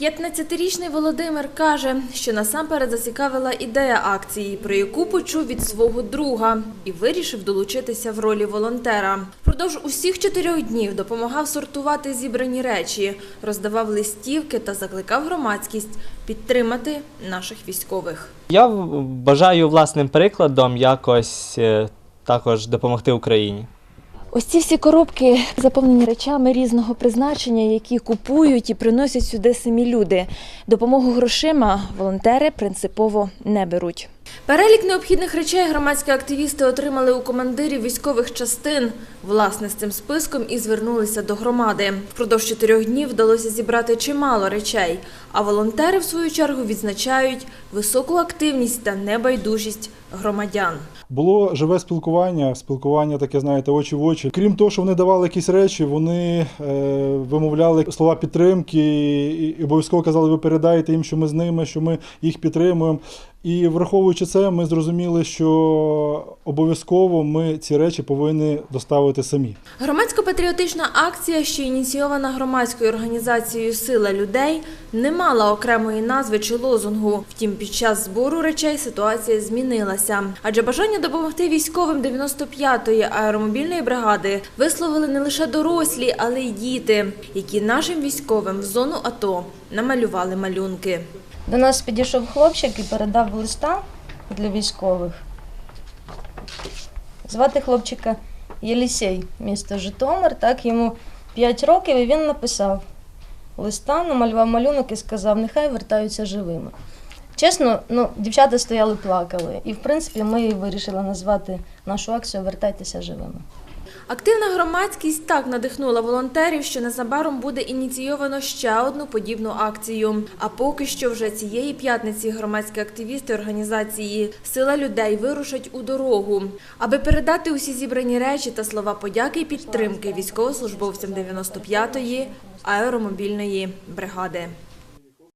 15-річний Володимир каже, що насамперед зацікавила ідея акції, про яку почув від свого друга, і вирішив долучитися в ролі волонтера. Впродовж усіх чотирьох днів допомагав сортувати зібрані речі, роздавав листівки та закликав громадськість підтримати наших військових. Я бажаю власним прикладом якось е, також допомогти Україні. Ось ці всі коробки заповнені речами різного призначення, які купують і приносять сюди самі люди. Допомогу грошима волонтери принципово не беруть. Перелік необхідних речей громадські активісти отримали у командирів військових частин. Власне, з цим списком і звернулися до громади. Впродовж чотирьох днів вдалося зібрати чимало речей. А волонтери, в свою чергу, відзначають високу активність та небайдужість громадян. Було живе спілкування, спілкування таке, знаєте, очі в очі. Крім того, що вони давали якісь речі, вони е, вимовляли слова підтримки і, і обов'язково казали, ви передаєте їм, що ми з ними, що ми їх підтримуємо. І враховуючи це, ми зрозуміли, що обов'язково ми ці речі повинні доставити самі. Громадсько-патріотична акція, що ініційована громадською організацією Сила людей, не мала окремої назви чи лозунгу. Втім, під час збору речей ситуація змінилася. Адже бажання допомогти військовим 95-ї аеромобільної бригади висловили не лише дорослі, але й діти, які нашим військовим в зону АТО намалювали малюнки. До нас підійшов хлопчик і передав листа для військових. Звати хлопчика Єлісей, місто Житомир. Так, йому 5 років, і він написав листа, намалював малюнок і сказав, нехай вертаються живими. Чесно, ну, дівчата стояли, плакали. І, в принципі, ми вирішили назвати нашу акцію Вертайтеся живими. Активна громадськість так надихнула волонтерів, що незабаром буде ініційовано ще одну подібну акцію. А поки що вже цієї п'ятниці громадські активісти організації Сила людей вирушать у дорогу, аби передати усі зібрані речі та слова подяки і підтримки військовослужбовцям 95-ї аеромобільної бригади.